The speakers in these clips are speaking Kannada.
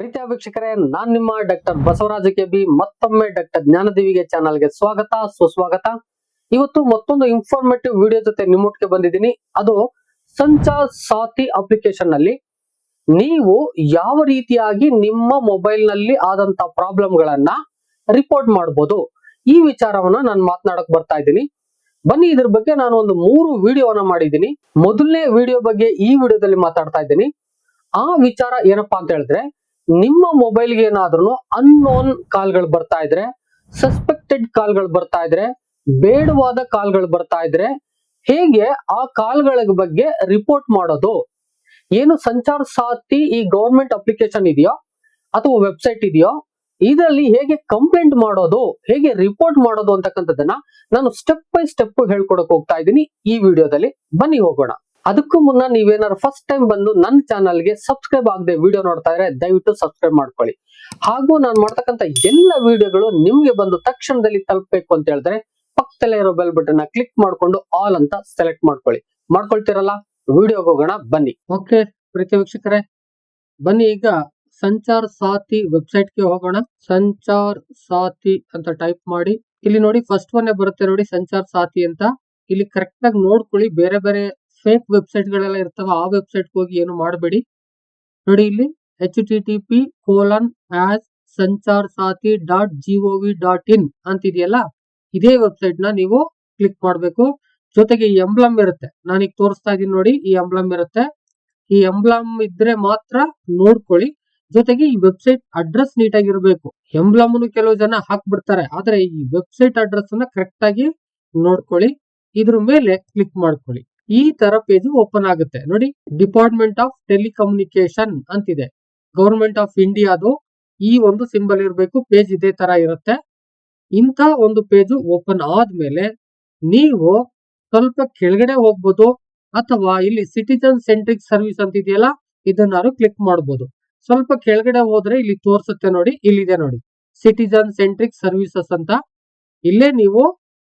ಪ್ರೀತಿಯ ವೀಕ್ಷಕರೇ, ನಾನ್ ನಿಮ್ಮ ಡಾಕ್ಟರ್ ಬಸವರಾಜ ಕೆ ಬಿ ಮತ್ತೊಮ್ಮೆ ಡಾಕ್ಟರ್ ಜ್ಞಾನದೇವಿಗೆ ಚಾನಲ್ಗೆ ಸ್ವಾಗತ, ಸುಸ್ವಾಗತ. ಇವತ್ತು ಮತ್ತೊಂದು ಇನ್ಫಾರ್ಮೇಟಿವ್ ವಿಡಿಯೋ ಜೊತೆ ನಿಮ್ಮೊಟ್ಟಿಗೆ ಬಂದಿದ್ದೀನಿ. ಅದು ಸಂಚಾರ್ ಸಾತಿ ಅಪ್ಲಿಕೇಶನ್ನಲ್ಲಿ ನೀವು ಯಾವ ರೀತಿಯಾಗಿ ನಿಮ್ಮ ಮೊಬೈಲ್ನಲ್ಲಿ ಆದಂತ ಪ್ರಾಬ್ಲಮ್ ಗಳನ್ನ ರಿಪೋರ್ಟ್ ಮಾಡಬಹುದು ಈ ವಿಚಾರವನ್ನ ನಾನು ಮಾತನಾಡಕ್ ಬರ್ತಾ ಇದ್ದೀನಿ. ಬನ್ನಿ, ಇದ್ರ ಬಗ್ಗೆ ನಾನು ಒಂದು ಮೂರು ವಿಡಿಯೋವನ್ನ ಮಾಡಿದ್ದೀನಿ. ಮೊದಲನೇ ವಿಡಿಯೋ ಬಗ್ಗೆ ಈ ವಿಡಿಯೋದಲ್ಲಿ ಮಾತಾಡ್ತಾ ಇದ್ದೀನಿ. ಆ ವಿಚಾರ ಏನಪ್ಪಾ ಅಂತ ಹೇಳಿದ್ರೆ ನಿಮ್ಮ ಮೊಬೈಲ್ಗೆ ಏನಾದ್ರೂ ಅನ್ನೋನ್ ಕಾಲ್ಗಳು ಬರ್ತಾ ಇದ್ರೆ ಸಸ್ಪೆಕ್ಟೆಡ್ ಕಾಲ್ಗಳು ಬರ್ತಾ ಇದ್ರೆ, ಬೇಡವಾದ ಕಾಲ್ಗಳು ಬರ್ತಾ ಇದ್ರೆ, ಹೇಗೆ ಆ ಕಾಲ್ಗಳ ಬಗ್ಗೆ ರಿಪೋರ್ಟ್ ಮಾಡೋದು? ಏನು ಸಂಚಾರ ಸಾತಿ ಈ ಗೌರ್ಮೆಂಟ್ ಅಪ್ಲಿಕೇಶನ್ ಇದೆಯೋ, ಅಥವಾ ವೆಬ್ಸೈಟ್ ಇದೆಯೋ, ಇದರಲ್ಲಿ ಹೇಗೆ ಕಂಪ್ಲೇಂಟ್ ಮಾಡೋದು, ಹೇಗೆ ರಿಪೋರ್ಟ್ ಮಾಡೋದು ಅಂತಕ್ಕಂಥದ್ದನ್ನ ನಾನು ಸ್ಟೆಪ್ ಬೈ ಸ್ಟೆಪ್ ಹೇಳ್ಕೊಡಕ್ ಹೋಗ್ತಾ ಇದ್ದೀನಿ. ಈ ವಿಡಿಯೋದಲ್ಲಿ ಬನ್ನಿ ಹೋಗೋಣ. ಅದಕ್ಕೂ ಮುನ್ನ ನೀವೇನಾದ್ರು ಫಸ್ಟ್ ಟೈಮ್ ಬಂದು ನನ್ನ ಚಾನಲ್ಗೆ ಸಬ್ಸ್ಕ್ರೈಬ್ ಆಗದೆ ವಿಡಿಯೋ ನೋಡ್ತಾ ಇದ್ರೆ ದಯವಿಟ್ಟು ಸಬ್ಸ್ಕ್ರೈಬ್ ಮಾಡ್ಕೊಳ್ಳಿ. ಹಾಗೂ ನಾನು ಮಾಡ್ತಕ್ಕಂಥ ಎಲ್ಲ ವಿಡಿಯೋಗಳು ನಿಮ್ಗೆ ಬಂದು ತಕ್ಷಣದಲ್ಲಿ ತಲುಪಬೇಕು ಅಂತ ಹೇಳಿದ್ರೆ ಪಕ್ಕದಲ್ಲೇ ಇರೋ ಬೆಲ್ ಬಟನ್ ಕ್ಲಿಕ್ ಮಾಡ್ಕೊಂಡು ಆಲ್ ಅಂತ ಸೆಲೆಕ್ಟ್ ಮಾಡ್ಕೊಳ್ಳಿ. ಮಾಡ್ಕೊಳ್ತಿರಲ್ಲ? ವಿಡಿಯೋಗೆ ಹೋಗೋಣ, ಬನ್ನಿ. ಓಕೆ ಪ್ರೀತಿ ವೀಕ್ಷಕರೇ, ಬನ್ನಿ ಈಗ ಸಂಚಾರ್ ಸಾಥಿ ವೆಬ್ಸೈಟ್ಗೆ ಹೋಗೋಣ. ಸಂಚಾರ್ ಸಾಥಿ ಅಂತ ಟೈಪ್ ಮಾಡಿ. ಇಲ್ಲಿ ನೋಡಿ ಫಸ್ಟ್ ಒನ್ ಬರುತ್ತೆ ನೋಡಿ ಸಂಚಾರ್ ಸಾಥಿ ಅಂತ. ಇಲ್ಲಿ ಕರೆಕ್ಟ್ ಆಗಿ ನೋಡ್ಕೊಳ್ಳಿ, ಬೇರೆ ಬೇರೆ ಫೇಕ್ ವೆಬ್ಸೈಟ್ ಗಳೆಲ್ಲ ಇರ್ತಾವ, ಆ ವೆಬ್ಸೈಟ್ ಹೋಗಿ ಏನು ಮಾಡಬೇಡಿ. ನೋಡಿ ಇಲ್ಲಿ H T T P colon as Sanchar Saathi dot G O V dot in ಅಂತಿದೆಯಲ್ಲ, ಇದೇ ವೆಬ್ಸೈಟ್ನ ನೀವು ಕ್ಲಿಕ್ ಮಾಡಬೇಕು. ಜೊತೆಗೆ ಈ ಎಂಬ್ಲಮ್ ಇರುತ್ತೆ. ನಾನೀಗ ತೋರಿಸ್ತಾ ಇದೀನಿ ನೋಡಿ, ಈ ಎಂಬ್ಲಮ್ ಇರುತ್ತೆ. ಈ ಎಂಬ್ಲಮ್ ಇದ್ರೆ ಮಾತ್ರ ನೋಡ್ಕೊಳ್ಳಿ. ಜೊತೆಗೆ ಈ ವೆಬ್ಸೈಟ್ ಅಡ್ರೆಸ್ ನೀಟಾಗಿ ಇರಬೇಕು ಎಂಬ್ಲಮ್ ಕೆಲವು ಜನ ಹಾಕ್ಬಿಡ್ತಾರೆ, ಆದ್ರೆ ಈ ವೆಬ್ಸೈಟ್ ಅಡ್ರೆಸ್ ಅನ್ನ ಕರೆಕ್ಟ್ ಆಗಿ ನೋಡ್ಕೊಳ್ಳಿ. ಇದ್ರ ಮೇಲೆ ಕ್ಲಿಕ್ ಮಾಡ್ಕೊಳ್ಳಿ. ಈ ತರ ಪೇಜ್ ಓಪನ್ ಆಗುತ್ತೆ. ನೋಡಿ ಡಿಪಾರ್ಟ್ಮೆಂಟ್ ಆಫ್ ಟೆಲಿಕಮ್ಯುನಿಕೇಶನ್ ಅಂತಿದೆ. ಗವರ್ಮೆಂಟ್ ಆಫ್ ಇಂಡಿಯಾದು ಈ ಒಂದು ಸಿಂಬಲ್ ಇರಬೇಕು ಪೇಜ್ ಇದೇ ತರ ಇರುತ್ತೆ. ಇಂಥ ಒಂದು ಪೇಜ್ ಓಪನ್ ಆದ್ಮೇಲೆ ನೀವು ಸ್ವಲ್ಪ ಕೆಳಗಡೆ ಹೋಗ್ಬೋದು, ಅಥವಾ ಇಲ್ಲಿ ಸಿಟಿಜನ್ ಸೆಂಟ್ರಿಕ್ ಸರ್ವಿಸ್ ಅಂತ ಇದೆಯಲ್ಲ ಇದನ್ನಾರು ಕ್ಲಿಕ್ ಮಾಡಬಹುದು ಸ್ವಲ್ಪ ಕೆಳಗಡೆ ಹೋದ್ರೆ ಇಲ್ಲಿ ತೋರಿಸುತ್ತೆ ನೋಡಿ, ಇಲ್ಲಿದೆ ನೋಡಿ. ಸಿಟಿಜನ್ ಸೆಂಟ್ರಿಕ್ ಸರ್ವಿಸಸ್ ಅಂತ. ಇಲ್ಲೇ ನೀವು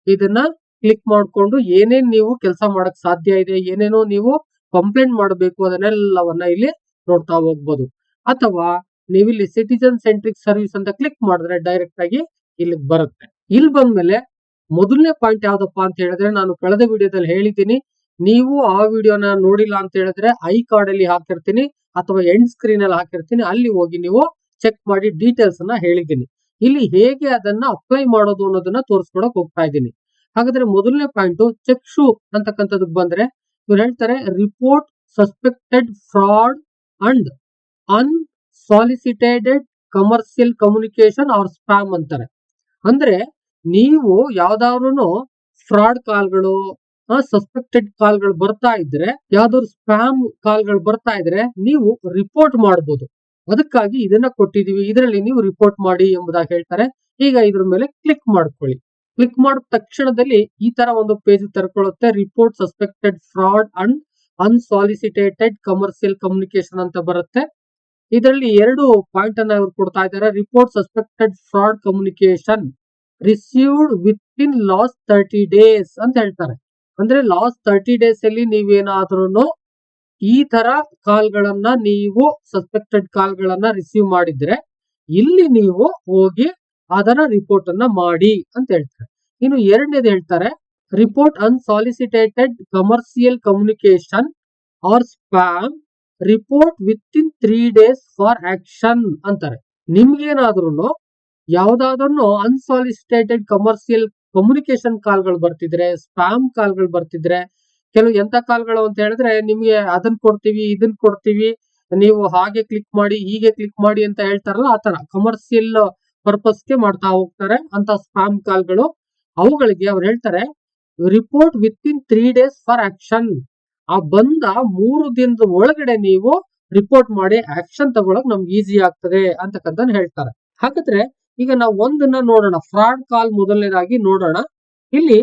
ಇದನ್ನ ಕ್ಲಿಕ್ ಮಾಡ್ಕೊಂಡು ಏನೇನು ನೀವು ಕೆಲಸ ಮಾಡಕ್ ಸಾಧ್ಯ ಇದೆ, ಏನೇನೋ ನೀವು ಕಂಪ್ಲೇಂಟ್ ಮಾಡಬೇಕು ಅದನ್ನೆಲ್ಲವನ್ನ ಇಲ್ಲಿ ನೋಡ್ತಾ ಹೋಗ್ಬೋದು. ಅಥವಾ ನೀವು ಇಲ್ಲಿ ಸಿಟಿಜನ್ ಸೆಂಟ್ರಿಕ್ ಸರ್ವಿಸ್ ಅಂತ ಕ್ಲಿಕ್ ಮಾಡಿದ್ರೆ ಡೈರೆಕ್ಟ್ ಆಗಿ ಇಲ್ಲಿಗೆ ಬರುತ್ತೆ. ಇಲ್ಲಿ ಬಂದ್ಮೇಲೆ ಮೊದಲನೇ ಪಾಯಿಂಟ್ ಯಾವ್ದಪ್ಪ ಅಂತ ಹೇಳಿದ್ರೆ ನಾನು ಕಳೆದ ವಿಡಿಯೋದಲ್ಲಿ ಹೇಳಿದ್ದೀನಿ, ನೀವು ಆ ವಿಡಿಯೋನ ನೋಡಿಲ್ಲ ಅಂತ ಹೇಳಿದ್ರೆ ಐ ಕಾರ್ಡ್ ಅಲ್ಲಿ ಹಾಕಿರ್ತೀನಿ ಅಥವಾ ಎಂಡ್ ಸ್ಕ್ರೀನ್ ಅಲ್ಲಿ ಹಾಕಿರ್ತೀನಿ, ಅಲ್ಲಿ ಹೋಗಿ ನೀವು ಚೆಕ್ ಮಾಡಿ ಡೀಟೇಲ್ಸ್ ಅನ್ನ ಹೇಳಿದ್ದೀನಿ. ಇಲ್ಲಿ ಹೇಗೆ ಅದನ್ನ ಅಪ್ಲೈ ಮಾಡೋದು ಅನ್ನೋದನ್ನ ತೋರಿಸ್ಕೊಡಕ್ ಹೋಗ್ತಾ ಇದ್ದೀನಿ. ಹಾಗಾದ್ರೆ ಮೊದಲನೇ ಪಾಯಿಂಟ್ ಚೆಕ್ ಶೂ ಅಂತಕ್ಕಂಥದಕ್ಕೆ ಬಂದ್ರೆ ಇವ್ರು ಹೇಳ್ತಾರೆ report suspected fraud and unsolicited commercial communication or spam ಅಂತಾರೆ. ಅಂದ್ರೆ ನೀವು ಯಾವ್ದಾದ್ರು ಫ್ರಾಡ್ ಕಾಲ್ಗಳು ಸಸ್ಪೆಕ್ಟೆಡ್ ಕಾಲ್ಗಳು ಬರ್ತಾ ಇದ್ರೆ, ಯಾವ್ದಾದ್ರು ಸ್ಪ್ಯಾಮ್ ಕಾಲ್ಗಳು ಬರ್ತಾ ಇದ್ರೆ ನೀವು ರಿಪೋರ್ಟ್ ಮಾಡಬಹುದು ಅದಕ್ಕಾಗಿ ಇದನ್ನ ಕೊಟ್ಟಿದೀವಿ ಇದರಲ್ಲಿ ನೀವು ರಿಪೋರ್ಟ್ ಮಾಡಿ ಎಂಬುದಾಗಿ ಹೇಳ್ತಾರೆ. ಈಗ ಇದ್ರ ಮೇಲೆ ಕ್ಲಿಕ್ ಮಾಡ್ಕೊಳ್ಳಿ. ಕ್ಲಿಕ್ ಮಾಡಿದ ತಕ್ಷಣದಲ್ಲಿ ಈ ತರ ಒಂದು page ತೆರ್ಕೊಳ್ಳುತ್ತೆ. Report suspected fraud and unsolicited commercial communication ಅಂತ ಬರುತ್ತೆ. ಇದರಲ್ಲಿ ಎರಡು ಪಾಯಿಂಟ್ ಅನ್ನ ಇವರು ಕೊಡ್ತಾ ಇದ್ದಾರೆ. Report suspected fraud communication received within last thirty days ಅಂತ ಹೇಳ್ತಾರೆ. ಅಂದ್ರೆ ಲಾಸ್ಟ್ ತರ್ಟಿ ಡೇಸ್ ಅಲ್ಲಿ ನೀವೇನಾದ್ರೂ ಈ ತರ ಕಾಲ್ಗಳನ್ನ ನೀವು ಸಸ್ಪೆಕ್ಟೆಡ್ ಕಾಲ್ಗಳನ್ನ ರಿಸೀವ್ ಮಾಡಿದ್ರೆ ಇಲ್ಲಿ ನೀವು ಹೋಗಿ ಅದರ ರಿಪೋರ್ಟ್ ಅನ್ನ ಮಾಡಿ ಅಂತ ಹೇಳ್ತಾರೆ. ಇನ್ನು ಎರಡನೇದು ಹೇಳ್ತಾರೆ report unsolicited commercial communication or spam report within three days for action ಅಂತಾರೆ. ನಿಮ್ಗೇನಾದ್ರೂ ಯಾವ್ದಾದ್ರು ಅನ್ಸಾಲಿಸಿಟೇಟೆಡ್ ಕಮರ್ಷಿಯಲ್ ಕಮ್ಯುನಿಕೇಶನ್ ಕಾಲ್ಗಳು ಬರ್ತಿದ್ರೆ ಸ್ಪ್ಯಾಮ್ ಕಾಲ್ಗಳು ಬರ್ತಿದ್ರೆ, ಕೆಲವು ಎಂತ ಕಾಲ್ಗಳು ಅಂತ ಹೇಳಿದ್ರೆ ನಿಮ್ಗೆ ಅದನ್ನ ಕೊಡ್ತೀವಿ ಇದನ್ನ ಕೊಡ್ತೀವಿ, ನೀವು ಹಾಗೆ ಕ್ಲಿಕ್ ಮಾಡಿ, ಹೀಗೆ ಕ್ಲಿಕ್ ಮಾಡಿ ಅಂತ ಹೇಳ್ತಾರಲ್ಲ ಆತರ ಕಮರ್ಷಿಯಲ್ ಪರ್ಪಸ್ಗೆ ಮಾಡ್ತಾ ಹೋಗ್ತಾರೆ ಅಂತ ಸ್ಪ್ಯಾಮ್ ಕಾಲ್ಗಳು ಅವುಗಳಿಗೆ ಅವ್ರು ಹೇಳ್ತಾರೆ report within three days for action ಆ ಬಂದ ಮೂರು ದಿನದ ಒಳಗಡೆ ನೀವು ರಿಪೋರ್ಟ್ ಮಾಡಿ ಆಕ್ಷನ್ ತಗೊಳಕ್ ನಮ್ಗೆ ಈಸಿ ಆಗ್ತದೆ ಅಂತಕ್ಕಂಥ ಹೇಳ್ತಾರೆ. ಹಾಗಾದ್ರೆ ಈಗ ನಾವು ಒಂದನ್ನ ನೋಡೋಣ ಫ್ರಾಡ್ ಕಾಲ್ ಮೊದಲನೇದಾಗಿ ನೋಡೋಣ. ಇಲ್ಲಿ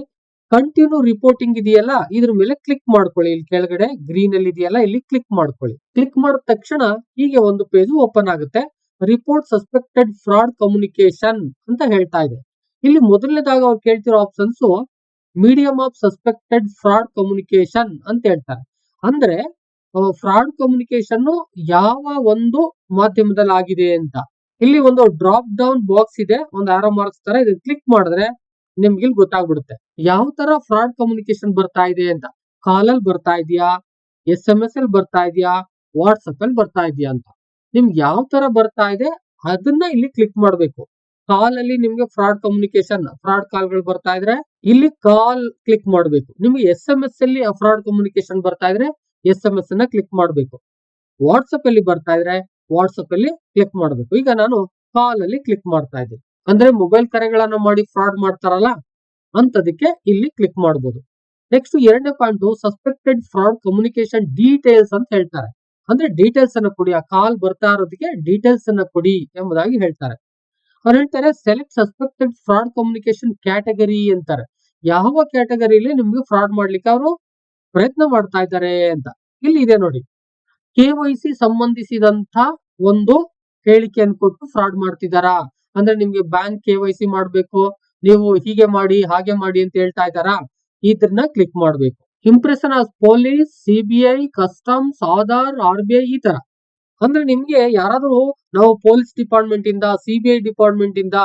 ಕಂಟಿನ್ಯೂ ರಿಪೋರ್ಟಿಂಗ್ ಇದೆಯಲ್ಲ, ಇದ್ರ ಮೇಲೆ ಕ್ಲಿಕ್ ಮಾಡ್ಕೊಳ್ಳಿ. ಇಲ್ಲಿ ಕೆಳಗಡೆ ಗ್ರೀನ್ ಅಲ್ಲಿ ಇದೆಯಲ್ಲ ಇಲ್ಲಿ ಕ್ಲಿಕ್ ಮಾಡ್ಕೊಳ್ಳಿ. ಕ್ಲಿಕ್ ಮಾಡಿದ ತಕ್ಷಣ ಹೀಗೆ ಒಂದು ಪೇಜ್ ಓಪನ್ ಆಗುತ್ತೆ. ರಿಪೋರ್ಟ್ ಸಸ್ಪೆಕ್ಟೆಡ್ ಫ್ರಾಡ್ ಕಮ್ಯುನಿಕೇಶನ್ ಅಂತ ಹೇಳ್ತಾ ಇದೆ. ಇಲ್ಲಿ ಮೊದಲನೇದಾಗ ಅವ್ರು ಕೇಳ್ತಿರೋ options medium of suspected fraud communication ಅಂತ ಹೇಳ್ತಾರೆ. ಅಂದ್ರೆ ಫ್ರಾಡ್ ಕಮ್ಯುನಿಕೇಶನ್ ಯಾವ ಒಂದು ಮಾಧ್ಯಮದಲ್ಲಿ ಆಗಿದೆ ಅಂತ. ಇಲ್ಲಿ ಒಂದು ಡ್ರಾಪ್ ಡೌನ್ ಬಾಕ್ಸ್ ಇದೆ, ಒಂದು ಆರೋ ಮಾರ್ಕ್ಸ್ ತರ ಇದನ್ನ ಕ್ಲಿಕ್ ಮಾಡಿದ್ರೆ ನಿಮ್ಗೆ ಇಲ್ಲಿ ಗೊತ್ತಾಗ್ಬಿಡುತ್ತೆ. ಯಾವ ತರ ಫ್ರಾಡ್ ಕಮ್ಯುನಿಕೇಶನ್ ಬರ್ತಾ ಇದೆ ಅಂತ. ಕಾಲಲ್ಲಿ ಬರ್ತಾ ಇದೆಯಾ? ಎಸ್ ಎಂ ಎಸ್ ಅಲ್ಲಿ ಬರ್ತಾ ಇದೆಯಾ? ವಾಟ್ಸಪ್ ಅಲ್ಲಿ ಬರ್ತಾ ಇದೆಯಾ ಅಂತ. ನಿಮ್ಗೆ ಯಾವ ತರ ಬರ್ತಾ ಇದೆ ಅದನ್ನ ಇಲ್ಲಿ ಕ್ಲಿಕ್ ಮಾಡಬೇಕು. ಕಾಲ್ ಅಲ್ಲಿ ನಿಮ್ಗೆ ಫ್ರಾಡ್ ಕಮ್ಯುನಿಕೇಶನ್ ಫ್ರಾಡ್ ಕಾಲ್ಗಳು ಬರ್ತಾ ಇದ್ರೆ ಇಲ್ಲಿ ಕಾಲ್ ಕ್ಲಿಕ್ ಮಾಡಬೇಕು. ನಿಮ್ಗೆ ಎಸ್ ಎಂ ಎಸ್ ಅಲ್ಲಿ ಫ್ರಾಡ್ ಕಮ್ಯುನಿಕೇಶನ್ ಬರ್ತಾ ಇದ್ರೆ ಎಸ್ ಎಂ ಎಸ್ ಅನ್ನ ಕ್ಲಿಕ್ ಮಾಡಬೇಕು. ವಾಟ್ಸಪ್ ಅಲ್ಲಿ ಬರ್ತಾ ಇದ್ರೆ ವಾಟ್ಸಪ್ ಅಲ್ಲಿ ಕ್ಲಿಕ್ ಮಾಡಬೇಕು. ಈಗ ನಾನು ಕಾಲ್ ಅಲ್ಲಿ ಕ್ಲಿಕ್ ಮಾಡ್ತಾ ಇದ್ದೀನಿ. ಅಂದ್ರೆ ಮೊಬೈಲ್ ಕರೆಗಳನ್ನ ಮಾಡಿ ಫ್ರಾಡ್ ಮಾಡ್ತಾರಲ್ಲ ಅಂತದಕ್ಕೆ ಇಲ್ಲಿ ಕ್ಲಿಕ್ ಮಾಡಬಹುದು ನೆಕ್ಸ್ಟ್ ಎರಡನೇ point suspected fraud communication details ಅಂತ ಹೇಳ್ತಾರೆ. ಅಂದ್ರೆ ಡೀಟೇಲ್ಸ್ ಅನ್ನ ಕೊಡಿ, ಆ ಕಾಲ್ ಬರ್ತಾ ಇರೋದಕ್ಕೆ ಡೀಟೇಲ್ಸ್ ಅನ್ನ ಕೊಡಿ ಎಂಬುದಾಗಿ ಹೇಳ್ತಾರೆ. ಅವ್ರು ಹೇಳ್ತಾರೆ select suspected fraud communication category ಅಂತಾರೆ. ಯಾವ ಕ್ಯಾಟಗರಿಲಿ ನಿಮ್ಗೆ ಫ್ರಾಡ್ ಮಾಡ್ಲಿಕ್ಕೆ ಅವರು ಪ್ರಯತ್ನ ಮಾಡ್ತಾ ಇದ್ದಾರೆ ಅಂತ. ಇಲ್ಲಿ ಇದೆ ನೋಡಿ. ಕೆ ವೈ ಸಿ ಸಂಬಂಧಿಸಿದಂತ ಒಂದು ಹೇಳಿಕೆಯನ್ನು ಕೊಟ್ಟು ಫ್ರಾಡ್ ಮಾಡ್ತಿದಾರಾ ಅಂದ್ರೆ ನಿಮ್ಗೆ ಬ್ಯಾಂಕ್ ಕೆ ವೈ ಸಿ ಮಾಡ್ಬೇಕು, ನೀವು ಹೀಗೆ ಮಾಡಿ, ಹಾಗೆ ಮಾಡಿ ಅಂತ ಹೇಳ್ತಾ ಇದ್ದಾರಾ? ಇದನ್ನ ಕ್ಲಿಕ್ ಮಾಡ್ಬೇಕು. Impersonation as police, CBI, customs, Aadhaar R B I ಈ ತರ. ಅಂದ್ರೆ ನಿಮ್ಗೆ ಯಾರಾದ್ರೂ ನಾವು ಪೊಲೀಸ್ ಡಿಪಾರ್ಟ್ಮೆಂಟ್ ಇಂದ ಸಿಬಿಐ ಡಿಪಾರ್ಟ್ಮೆಂಟ್ ಇಂದ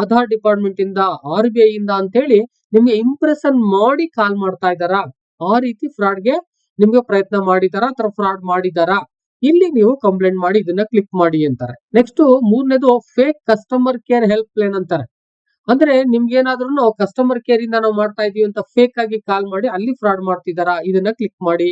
ಆಧಾರ್ ಡಿಪಾರ್ಟ್ಮೆಂಟ್ ಇಂದ ಆರ್ ಬಿ ಐ ಇಂದ ಅಂತ ಹೇಳಿ ನಿಮ್ಗೆ ಇಂಪ್ರೆಷನ್ ಮಾಡಿ ಕಾಲ್ ಮಾಡ್ತಾ ಇದ್ದಾರಾ? ಆ ರೀತಿ ಫ್ರಾಡ್ಗೆ ನಿಮ್ಗೆ ಪ್ರಯತ್ನ ಮಾಡಿದಾರ ಅಥವಾ ಫ್ರಾಡ್ ಮಾಡಿದಾರಾ ಇಲ್ಲಿ ನೀವು ಕಂಪ್ಲೇಂಟ್ ಮಾಡಿ, ಇದನ್ನ ಕ್ಲಿಕ್ ಮಾಡಿ ಅಂತಾರೆ. ನೆಕ್ಸ್ಟ್ ಮೂರನೇದು fake customer care help line ಅಂತಾರೆ. ಅಂದ್ರೆ ನಿಮ್ಗೆ ಏನಾದ್ರೂ ಕಸ್ಟಮರ್ ಕೇರ್ ಇಂದ ನಾವು ಮಾಡ್ತಾ ಇದೀವಿ ಅಂತ ಫೇಕ್ ಆಗಿ ಕಾಲ್ ಮಾಡಿ ಅಲ್ಲಿ ಫ್ರಾಡ್ ಮಾಡ್ತಿದಾರಾ? ಇದನ್ನ ಕ್ಲಿಕ್ ಮಾಡಿ.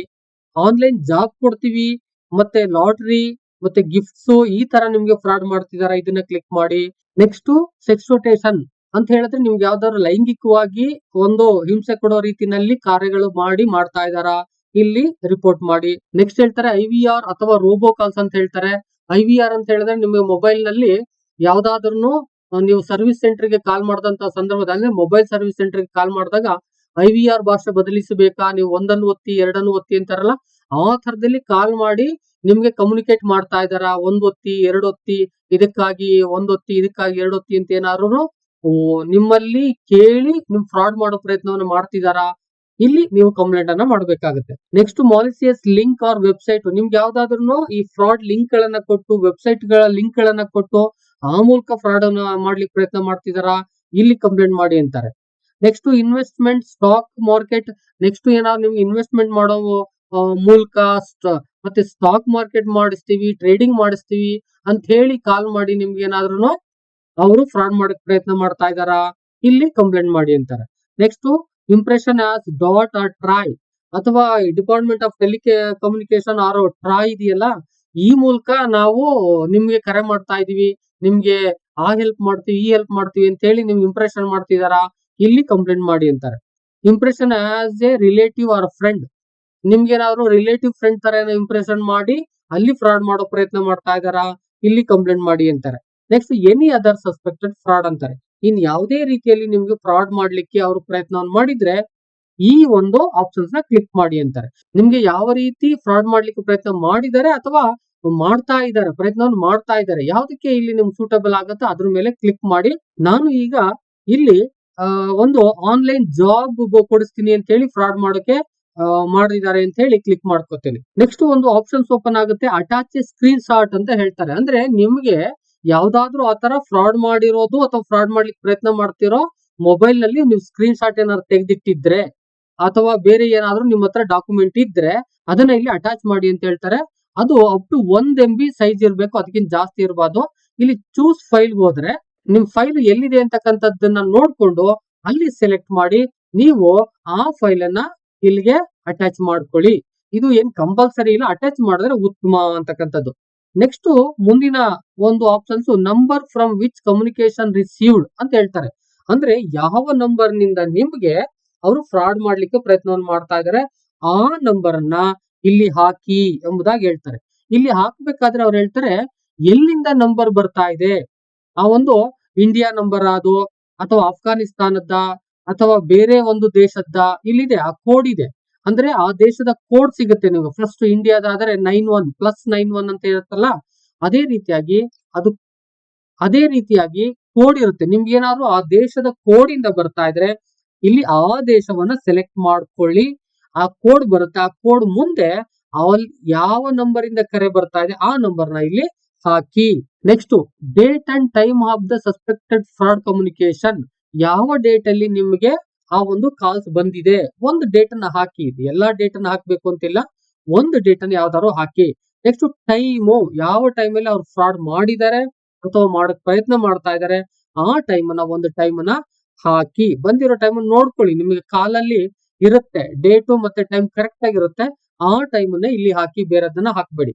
ಆನ್ಲೈನ್ ಜಾಬ್ ಕೊಡ್ತೀವಿ, ಮತ್ತೆ ಲಾಟ್ರಿ ಮತ್ತೆ ಗಿಫ್ಟ್ಸ್ ಈ ತರ ನಿಮ್ಗೆ ಫ್ರಾಡ್ ಮಾಡ್ತಿದಾರಾ? ಇದನ್ನ ಕ್ಲಿಕ್ ಮಾಡಿ. ನೆಕ್ಸ್ಟ್ ಸೆಕ್ಸ್ಟೋಟೇಷನ್ ಅಂತ ಹೇಳಿದ್ರೆ ನಿಮ್ಗೆ ಯಾವ್ದಾದ್ರು ಲೈಂಗಿಕವಾಗಿ ಒಂದು ಹಿಂಸೆ ಕೊಡೋ ರೀತಿನಲ್ಲಿ ಕಾರ್ಯಗಳು ಮಾಡಿ ಮಾಡ್ತಾ ಇದಾರಾ? ಇಲ್ಲಿ ರಿಪೋರ್ಟ್ ಮಾಡಿ. ನೆಕ್ಸ್ಟ್ ಹೇಳ್ತಾರೆ ಐ ಅಥವಾ ರೋಬೋ ಕಾಲ್ಸ್ ಅಂತ ಹೇಳ್ತಾರೆ. ಐ ಅಂತ ಹೇಳಿದ್ರೆ ನಿಮ್ಗೆ ಮೊಬೈಲ್ನಲ್ಲಿ ಯಾವ್ದಾದ್ರು ನೀವು ಸರ್ವಿಸ್ ಸೆಂಟರ್ಗೆ ಕಾಲ್ ಮಾಡಿದಂತ ಸಂದರ್ಭದಲ್ಲಿ ಮೊಬೈಲ್ ಸರ್ವಿಸ್ ಸೆಂಟರ್ಗೆ ಕಾಲ್ ಮಾಡಿದಾಗ ಐ ವಿ ಆರ್ ಭಾಷೆ ಬದಲಿಸಬೇಕಾ? ನೀವು ಒಂದನ್ನು ಒತ್ತಿ, ಎರಡನ್ನು ಒತ್ತಿ ಅಂತಾರಲ್ಲ, ಆ ತರದಲ್ಲಿ ಕಾಲ್ ಮಾಡಿ ನಿಮ್ಗೆ ಕಮ್ಯುನಿಕೇಟ್ ಮಾಡ್ತಾ ಇದಾರ ಒಂದ್ ಒತ್ತಿ, ಎರಡ್ ಒತ್ತಿ, ಇದಕ್ಕಾಗಿ ಒಂದ್ ಒತ್ತಿ, ಇದಕ್ಕಾಗಿ ಎರಡೊತ್ತಿ ಅಂತ ಏನಾದ್ರು ನಿಮ್ಮಲ್ಲಿ ಕೇಳಿ ನಿಮ್ ಫ್ರಾಡ್ ಮಾಡೋ ಪ್ರಯತ್ನವನ್ನು ಮಾಡ್ತಿದಾರಾ ಇಲ್ಲಿ ನೀವು ಕಂಪ್ಲೇಂಟ್ ಅನ್ನ ಮಾಡಬೇಕಾಗುತ್ತೆ. Next malicious link or website ನಿಮ್ಗೆ ಯಾವ್ದಾದ್ರು ಈ ಫ್ರಾಡ್ ಲಿಂಕ್ ಗಳನ್ನ ಕೊಟ್ಟು ವೆಬ್ಸೈಟ್ಗಳ ಲಿಂಕ್ ಗಳನ್ನ ಕೊಟ್ಟು ಆ ಮೂಲಕ ಫ್ರಾಡ್ ಅನ್ನ ಮಾಡ್ಲಿಕ್ಕೆ ಪ್ರಯತ್ನ ಮಾಡ್ತಿದಾರಾ? ಇಲ್ಲಿ ಕಂಪ್ಲೇಂಟ್ ಮಾಡಿ ಅಂತಾರೆ. Next investment stock market next ಏನಾದ್ರು ನಿಮ್ಗೆ ಇನ್ವೆಸ್ಟ್ಮೆಂಟ್ ಮಾಡೋ ಮೂಲಕ ಮತ್ತೆ ಸ್ಟಾಕ್ ಮಾರ್ಕೆಟ್ ಮಾಡಿಸ್ತೀವಿ ಟ್ರೇಡಿಂಗ್ ಮಾಡಿಸ್ತೀವಿ ಅಂತ ಹೇಳಿ ಕಾಲ್ ಮಾಡಿ ನಿಮ್ಗೆ ಏನಾದ್ರು ಅವರು ಫ್ರಾಡ್ ಮಾಡಕ್ ಪ್ರಯತ್ನ ಮಾಡ್ತಾ ಇದಾರಾ? ಇಲ್ಲಿ ಕಂಪ್ಲೇಂಟ್ ಮಾಡಿ ಅಂತಾರೆ. Next impersonation as DoT or TRAI ಅಥವಾ department of telecommunication or TRAI ಇದೆಯಲ್ಲ ಈ ಮೂಲಕ ನಾವು ನಿಮ್ಗೆ ಕರೆ ಮಾಡ್ತಾ ಇದೀವಿ ನಿಮ್ಗೆ ಆ ಹೆಲ್ಪ್ ಮಾಡ್ತೀವಿ, ಈ ಹೆಲ್ಪ್ ಮಾಡ್ತೀವಿ ಅಂತ ಹೇಳಿ ನಿಮ್ಗೆ ಇಂಪ್ರೆಷನ್ ಮಾಡ್ತಿದಾರಾ, ಇಲ್ಲಿ ಕಂಪ್ಲೇಂಟ್ ಮಾಡಿ ಅಂತಾರೆ. Impersonation as a relative or friend ನಿಮ್ಗೆ ಏನಾದ್ರು ರಿಲೇಟಿವ್ ಫ್ರೆಂಡ್ ತರ ಏನೋ ಇಂಪ್ರೆಷನ್ ಮಾಡಿ, ಅಲ್ಲಿ ಫ್ರಾಡ್ ಮಾಡೋ ಪ್ರಯತ್ನ ಮಾಡ್ತಾ ಇದಾರಾ, ಇಲ್ಲಿ ಕಂಪ್ಲೇಂಟ್ ಮಾಡಿ ಅಂತಾರೆ. Next any other suspected fraud ಅಂತಾರೆ. ಇನ್ ಯಾವುದೇ ರೀತಿಯಲ್ಲಿ ನಿಮ್ಗೆ ಫ್ರಾಡ್ ಮಾಡ್ಲಿಕ್ಕೆ ಅವರು ಪ್ರಯತ್ನವನ್ನು ಮಾಡಿದ್ರೆ ಈ ಒಂದು ಆಪ್ಷನ್ಸ್ನ ಕ್ಲಿಕ್ ಮಾಡಿ ಅಂತಾರೆ. ನಿಮ್ಗೆ ಯಾವ ರೀತಿ ಫ್ರಾಡ್ ಮಾಡ್ಲಿಕ್ಕೆ ಪ್ರಯತ್ನ ಮಾಡಿದ್ದಾರೆ ಅಥವಾ ಮಾಡ್ತಾ ಇದ್ದಾರೆ, ಪ್ರಯತ್ನವನ್ನು ಮಾಡ್ತಾ ಇದ್ದಾರೆ, ಯಾವ್ದಕ್ಕೆ ಇಲ್ಲಿ ನಿಮ್ಗೆ ಸೂಟಬಲ್ ಆಗುತ್ತೋ ಅದ್ರ ಮೇಲೆ ಕ್ಲಿಕ್ ಮಾಡಿ. ನಾನು ಈಗ ಇಲ್ಲಿ ಒಂದು ಆನ್ಲೈನ್ ಜಾಬ್ ಕೊಡಿಸ್ತೀನಿ ಅಂತ ಹೇಳಿ ಫ್ರಾಡ್ ಮಾಡೋಕೆ ಮಾಡಿದ್ದಾರೆ ಅಂತ ಹೇಳಿ ಕ್ಲಿಕ್ ಮಾಡ್ಕೋತೀನಿ. ನೆಕ್ಸ್ಟ್ ಒಂದು ಆಪ್ಷನ್ಸ್ ಓಪನ್ ಆಗುತ್ತೆ ಅಟ್ಯಾಚ್ ಸ್ಕ್ರೀನ್ ಶಾಟ್ ಅಂತ ಹೇಳ್ತಾರೆ. ಅಂದ್ರೆ ನಿಮ್ಗೆ ಯಾವ್ದಾದ್ರು ಆತರ ಫ್ರಾಡ್ ಮಾಡಿರೋದು ಅಥವಾ ಫ್ರಾಡ್ ಮಾಡ್ಲಿಕ್ಕೆ ಪ್ರಯತ್ನ ಮಾಡ್ತಿರೋ ಮೊಬೈಲ್ನಲ್ಲಿ ನೀವು ಸ್ಕ್ರೀನ್ ಶಾಟ್ ಏನಾದ್ರು ತೆಗೆದಿಟ್ಟಿದ್ರೆ ಅಥವಾ ಬೇರೆ ಏನಾದ್ರು ನಿಮ್ಮ ಹತ್ರ ಡಾಕ್ಯುಮೆಂಟ್ ಇದ್ರೆ ಅದನ್ನ ಇಲ್ಲಿ ಅಟ್ಯಾಚ್ ಮಾಡಿ ಅಂತ ಹೇಳ್ತಾರೆ. ಅದು ಅಪ್ ಟು ಒಂದ್ ಎಂ ಬಿ ಸೈಜ್ ಇರಬೇಕು, ಅದಕ್ಕಿಂತ ಜಾಸ್ತಿ ಇರಬಾರ್ದು. ಇಲ್ಲಿ ಚೂಸ್ ಫೈಲ್ ಹೋದ್ರೆ ನಿಮ್ ಫೈಲ್ ಎಲ್ಲಿದೆ ಅಂತಕ್ಕಂಥದ್ದನ್ನ ನೋಡ್ಕೊಂಡು ಅಲ್ಲಿ ಸೆಲೆಕ್ಟ್ ಮಾಡಿ ನೀವು ಆ ಫೈಲ್ ಅನ್ನ ಇಲ್ಲಿಗೆ ಅಟ್ಯಾಚ್ ಮಾಡ್ಕೊಳ್ಳಿ. ಇದು ಏನ್ ಕಂಪಲ್ಸರಿ ಇಲ್ಲ ಅಟ್ಯಾಚ್ ಮಾಡಿದ್ರೆ ಉತ್ತಮ ಅಂತಕ್ಕಂಥದ್ದು. ನೆಕ್ಸ್ಟ್ ಮುಂದಿನ ಒಂದು options number from which communication received ಅಂತ ಹೇಳ್ತಾರೆ. ಅಂದ್ರೆ ಯಾವ ನಂಬರ್ನಿಂದ ನಿಮ್ಗೆ ಅವರು ಫ್ರಾಡ್ ಮಾಡ್ಲಿಕ್ಕೆ ಪ್ರಯತ್ನವನ್ನು ಮಾಡ್ತಾ ಇದಾರೆ. ಆ ನಂಬರ್ ಅನ್ನ ಇಲ್ಲಿ ಹಾಕಿ ಎಂಬುದಾಗಿ ಹೇಳ್ತಾರೆ. ಇಲ್ಲಿ ಹಾಕ್ಬೇಕಾದ್ರೆ ಅವ್ರು ಹೇಳ್ತಾರೆ, ಎಲ್ಲಿಂದ ನಂಬರ್ ಬರ್ತಾ ಇದೆ? ಆ ಒಂದು ಇಂಡಿಯಾ ನಂಬರ್ ಅದು, ಅಥವಾ ಅಫ್ಘಾನಿಸ್ತಾನದ್ದ ಅಥವಾ ಬೇರೆ ಒಂದು ದೇಶದ ಇಲ್ಲಿದೆ, ಆ ಕೋಡ್ ಇದೆ. ಅಂದ್ರೆ ಆ ದೇಶದ ಕೋಡ್ ಸಿಗುತ್ತೆ ನಿಮ್ಗೆ. First ಇಂಡಿಯಾದಾದ್ರೆ nine one plus nine one ಅಂತ ಇರುತ್ತಲ್ಲ, ಅದೇ ರೀತಿಯಾಗಿ ಅದು, ಅದೇ ರೀತಿಯಾಗಿ ಕೋಡ್ ಇರುತ್ತೆ. ನಿಮ್ಗೆ ಏನಾದ್ರು ಆ ದೇಶದ ಕೋಡ್ ಇಂದ ಬರ್ತಾ ಇದ್ರೆ ಇಲ್ಲಿ ಆ ದೇಶವನ್ನ ಸೆಲೆಕ್ಟ್ ಮಾಡ್ಕೊಳ್ಳಿ. ಆ ಕೋಡ್ ಬರುತ್ತೆ. ಆ ಕೋಡ್ ಮುಂದೆ ಅವಲ್ ಯಾವ ನಂಬರ್ ಇಂದ ಕರೆ ಬರ್ತಾ ಇದೆ ಆ ನಂಬರ್ನ ಇಲ್ಲಿ ಹಾಕಿ. Next date and time of the suspected fraud communication ಯಾವ ಡೇಟ್ ಅಲ್ಲಿ ನಿಮಗೆ ಆ ಒಂದು ಕಾಲ್ಸ್ ಬಂದಿದೆ? ಒಂದು ಡೇಟ್ ಅನ್ನ ಹಾಕಿ. ಎಲ್ಲಾ ಡೇಟ್ ಅನ್ನ ಹಾಕ್ಬೇಕು ಅಂತಿಲ್ಲ. ಒಂದು ಡೇಟ್ ಅನ್ನ ಯಾವ್ದಾದ್ರು ಹಾಕಿ. ನೆಕ್ಸ್ಟ್ ಟೈಮ್ ಯಾವ ಟೈಮ್ ಅಲ್ಲಿ ಅವ್ರು ಫ್ರಾಡ್ ಮಾಡಿದ್ದಾರೆ? ಅಥವಾ ಮಾಡಕ್ ಪ್ರಯತ್ನ ಮಾಡ್ತಾ ಇದ್ದಾರೆ? ಆ ಟೈಮ್ ಅನ್ನ ಒಂದು ಟೈಮ್ ಅನ್ನ ಹಾಕಿ ಬಂದಿರೋ ಟೈಮ್ ನೋಡ್ಕೊಳ್ಳಿ. ನಿಮಗೆ ಕಾಲಲ್ಲಿ ಇರುತ್ತೆ. ಡೇಟು ಮತ್ತೆ ಟೈಮ್ ಕರೆಕ್ಟ್ ಆಗಿರುತ್ತೆ. ಆ ಟೈಮ್ ಅನ್ನ ಇಲ್ಲಿ ಹಾಕಿ ಬೇರೆದನ್ನ ಹಾಕ್ಬೇಡಿ.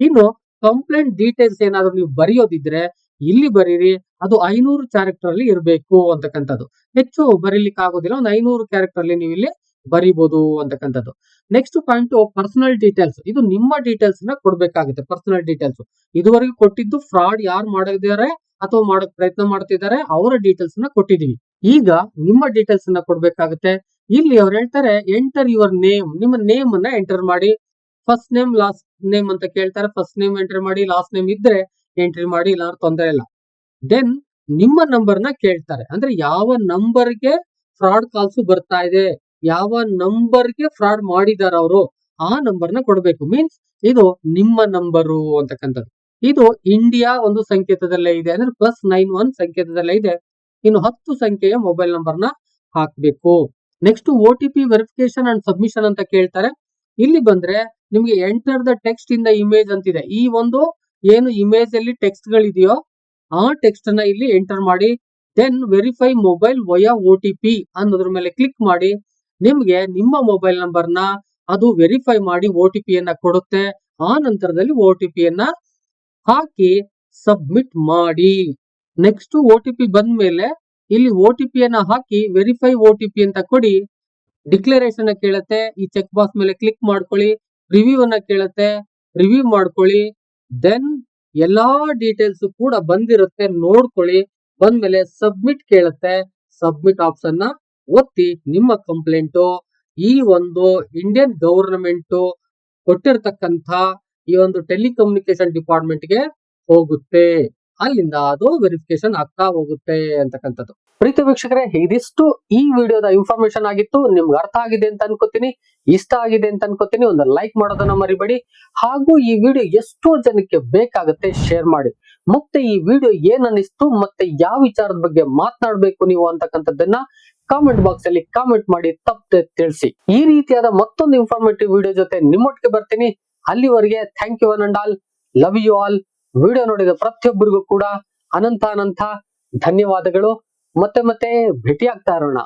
ಇನ್ನು ಕಂಪ್ಲೇಂಟ್ ಡೀಟೇಲ್ಸ್ ಏನಾದ್ರು ನೀವು ಬರೆಯೋದಿದ್ರೆ ಇಲ್ಲಿ ಬರೀರಿ. ಅದು ಐನೂರು ಕ್ಯಾರೆಕ್ಟರ್ ಅಲ್ಲಿ ಇರಬೇಕು ಅಂತಕ್ಕಂಥದ್ದು. ಹೆಚ್ಚು ಬರೀಲಿಕ್ಕೆ ಆಗೋದಿಲ್ಲ. ಒಂದು ಐನೂರು ಕ್ಯಾರೆಕ್ಟರ್ ಅಲ್ಲಿ ನೀವು ಇಲ್ಲಿ ಬರಿಬಹುದು ಅಂತಕ್ಕಂಥದ್ದು. ನೆಕ್ಸ್ಟ್ ಪಾಯಿಂಟ್ ಪರ್ಸನಲ್ ಡೀಟೇಲ್ಸ್ ಇದು ನಿಮ್ಮ ಡೀಟೇಲ್ಸ್ನ ಕೊಡ್ಬೇಕಾಗುತ್ತೆ ಪರ್ಸನಲ್ ಡೀಟೇಲ್ಸ್ ಇದುವರೆಗೂ ಕೊಟ್ಟಿದ್ದು ಫ್ರಾಡ್ ಯಾರು ಮಾಡಿದ್ದಾರೆ ಅಥವಾ ಮಾಡಕ್ ಪ್ರಯತ್ನ ಮಾಡ್ತಿದ್ದಾರೆ, ಅವರ ಡೀಟೇಲ್ಸ್ನ ಕೊಟ್ಟಿದೀವಿ ಈಗ ನಿಮ್ಮ ಡೀಟೇಲ್ಸ್ ಅನ್ನ ಕೊಡ್ಬೇಕಾಗುತ್ತೆ. ಇಲ್ಲಿ ಅವ್ರು ಹೇಳ್ತಾರೆ ಎಂಟರ್ ಯುವರ್ ನೇಮ್ ನಿಮ್ಮ ನೇಮ್ ಅನ್ನ ಎಂಟರ್ ಮಾಡಿ ಫಸ್ಟ್ ನೇಮ್ ಲಾಸ್ಟ್ ನೇಮ್ ಅಂತ ಕೇಳ್ತಾರೆ. ಫಸ್ಟ್ ನೇಮ್ ಎಂಟರ್ ಮಾಡಿ ಲಾಸ್ಟ್ ನೇಮ್ ಇದ್ರೆ ಎಂಟ್ರಿ ಮಾಡಿ ಇಲ್ಲ ತೊಂದರೆ ಇಲ್ಲ. ದೆನ್ ನಿಮ್ಮ ನಂಬರ್ನ ಕೇಳ್ತಾರೆ. ಅಂದ್ರೆ ಯಾವ ನಂಬರ್ಗೆ ಫ್ರಾಡ್ ಕಾಲ್ಸ್ ಬರ್ತಾ ಇದೆ, ಯಾವ ನಂಬರ್ಗೆ ಫ್ರಾಡ್ ಮಾಡಿದಾರ ಅವರು, ಆ ನಂಬರ್ನ ಕೊಡ್ಬೇಕು. ಮೀನ್ಸ್ ಇದು ನಿಮ್ಮ ನಂಬರು ಅಂತಕ್ಕಂಥದ್ದು. ಇದು ಇಂಡಿಯಾ ಒಂದು ಸಂಕೇತದಲ್ಲೇ ಇದೆ. ಅಂದ್ರೆ ಪ್ಲಸ್ ನೈನ್ ಒನ್ ಸಂಕೇತದಲ್ಲೇ ಇದೆ. ಇನ್ನು ಹತ್ತು ಸಂಖ್ಯೆಯ ಮೊಬೈಲ್ ನಂಬರ್ನ ಹಾಕ್ಬೇಕು. Next O T P verification and submission ಅಂತ ಕೇಳ್ತಾರೆ. ಇಲ್ಲಿ ಬಂದ್ರೆ ನಿಮ್ಗೆ enter the text in the image ಅಂತಿದೆ. ಈ ಒಂದು ಏನು ಇಮೇಜ್ ಅಲ್ಲಿ ಟೆಕ್ಸ್ಟ್ ಗಳಿದೆಯೋ ಆ ಟೆಕ್ಸ್ಟ್ನ ಇಲ್ಲಿ ಎಂಟರ್ ಮಾಡಿ then verify mobile via O T P ಅನ್ನೋದ್ರ ಮೇಲೆ ಕ್ಲಿಕ್ ಮಾಡಿ, ನಿಮ್ಗೆ ನಿಮ್ಮ ಮೊಬೈಲ್ ನಂಬರ್ನ ಅದು ವೆರಿಫೈ ಮಾಡಿ ಒ ಟಿ ಪಿಯನ್ನ ಕೊಡುತ್ತೆ. ಆ ನಂತರದಲ್ಲಿ ಒ ಟಿ ಪಿ ಯನ್ನ ಹಾಕಿ ಸಬ್ಮಿಟ್ ಮಾಡಿ. ನೆಕ್ಸ್ಟ್ ಒ ಟಿ ಪಿ ಬಂದ್ಮೇಲೆ ಇಲ್ಲಿ ಒ ಟಿ ಪಿ ಅನ್ನ ಹಾಕಿ ವೆರಿಫೈ ಒ ಟಿ ಪಿ ಅಂತ ಕೊಡಿ. ಡಿಕ್ಲರೇಷನ್ ಕೇಳುತ್ತೆ. ಈ ಚೆಕ್ ಬಾಕ್ಸ್ ಮೇಲೆ ಕ್ಲಿಕ್ ಮಾಡ್ಕೊಳ್ಳಿ. ರಿವ್ಯೂ ಅನ್ನ ಕೇಳುತ್ತೆ. ರಿವ್ಯೂ ಮಾಡ್ಕೊಳ್ಳಿ. ದೆನ್ ಎಲ್ಲಾ ಡೀಟೇಲ್ಸ್ ಕೂಡ ಬಂದಿರುತ್ತೆ ನೋಡ್ಕೊಳ್ಳಿ. ಬಂದ್ಮೇಲೆ ಸಬ್ಮಿಟ್ ಕೇಳುತ್ತೆ. ಸಬ್ಮಿಟ್ ಆಪ್ಷನ್ನ ಒತ್ತಿ ನಿಮ್ಮ ಕಂಪ್ಲೇಂಟ್ ಈ ಒಂದು ಇಂಡಿಯನ್ ಗವರ್ನಮೆಂಟ್ ಕೊಟ್ಟಿರ್ತಕ್ಕಂಥ ಈ ಒಂದು ಟೆಲಿಕಮ್ಯುನಿಕೇಶನ್ ಡಿಪಾರ್ಟ್ಮೆಂಟ್ಗೆ ಹೋಗುತ್ತೆ. ಅಲ್ಲಿಂದ ಅದು ವೆರಿಫಿಕೇಶನ್ ಆಗ್ತಾ ಹೋಗುತ್ತೆ ಅಂತಕ್ಕಂಥದ್ದು. ಪ್ರೀತಿ ವೀಕ್ಷಕರೇ, ಇದಿಷ್ಟು ಈ ವಿಡಿಯೋದ ಇನ್ಫಾರ್ಮೇಶನ್ ಆಗಿತ್ತು. ನಿಮ್ಗೆ ಅರ್ಥ ಆಗಿದೆ ಅಂತ ಅನ್ಕೋತೀನಿ. ಇಷ್ಟ ಆಗಿದೆ ಅಂತ ಅನ್ಕೋತೀನಿ. ಒಂದು ಲೈಕ್ ಮಾಡೋದನ್ನ ಮರಿಬೇಡಿ. ಹಾಗೂ ಈ ವಿಡಿಯೋ ಎಷ್ಟೋ ಜನಕ್ಕೆ ಬೇಕಾಗುತ್ತೆ ಶೇರ್ ಮಾಡಿ. ಮತ್ತೆ ಈ ವಿಡಿಯೋ ಏನ್ ಅನ್ನಿಸ್ತು, ಮತ್ತೆ ಯಾವ ವಿಚಾರದ ಬಗ್ಗೆ ಮಾತನಾಡ್ಬೇಕು ನೀವು ಅಂತಕ್ಕಂಥದ್ದನ್ನ ಕಾಮೆಂಟ್ ಬಾಕ್ಸ್ ಅಲ್ಲಿ ಕಾಮೆಂಟ್ ಮಾಡಿ ತಪ್ಪದೆ ತಿಳಿಸಿ. ಈ ರೀತಿಯಾದ ಮತ್ತೊಂದು ಇನ್ಫಾರ್ಮೇಟಿವ್ ವಿಡಿಯೋ ಜೊತೆ ನಿಮ್ಮೊಟ್ಟಿಗೆ ಬರ್ತೀನಿ. ಅಲ್ಲಿವರೆಗೆ thank you an and all love you all video ನೋಡಿದ ಪ್ರತಿಯೊಬ್ಬರಿಗೂ ಕೂಡ ಅನಂತ ಅನಂತ ಧನ್ಯವಾದಗಳು. ಮತ್ತೆ ಮತ್ತೆ ಭೇಟಿಯಾಗ್ತಾ ಇರೋಣ.